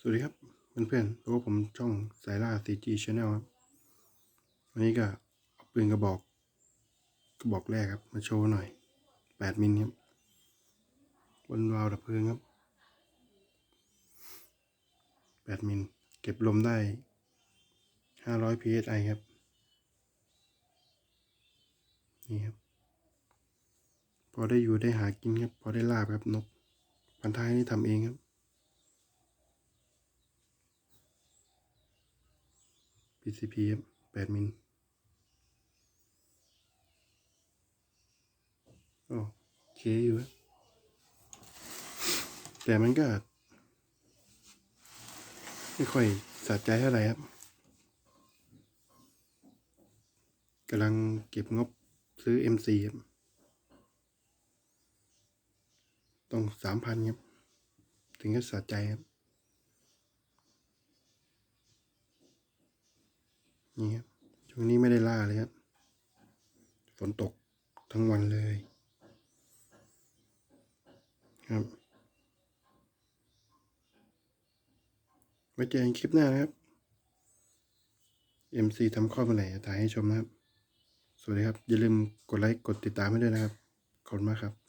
สวัสดีครับเพื่อนๆพบกับผมช่องสายล่า CG Channel ครับ วันนี้ก็เอาปืนกระบอก กระบอกแรกครับ มาโชว์หน่อย 8 มิลครับ บนวาล์วดับเพลิงครับ 8 มิล เก็บลมได้ 500 psi ครับ นี่ครับ พอได้อยู่ได้หากินครับ พอได้ลาบครับนก พันท้ายนี่ทำเองครับ PCP ครับ8มิลโอเคอยู่ แต่มันก็ ไม่ค่อยสะใจเท่าไหร่ครับกำลังเก็บงบซื้อ MC ครับต้องสามพันครับ ถึงจะสะใจครับ นี่ครับช่วงนี้ไม่ได้ล่าเลยครับ ฝนตกทั้งวันเลย ครับ ไว้เจอกันคลิปหน้านะครับ MC ทำข้อมาไหนจะถ่ายให้ชมนะครับ สวัสดีครับ อย่าลืมกดไลค์ กดติดตามให้ด้วยนะครับ ขอบคุณมากครับ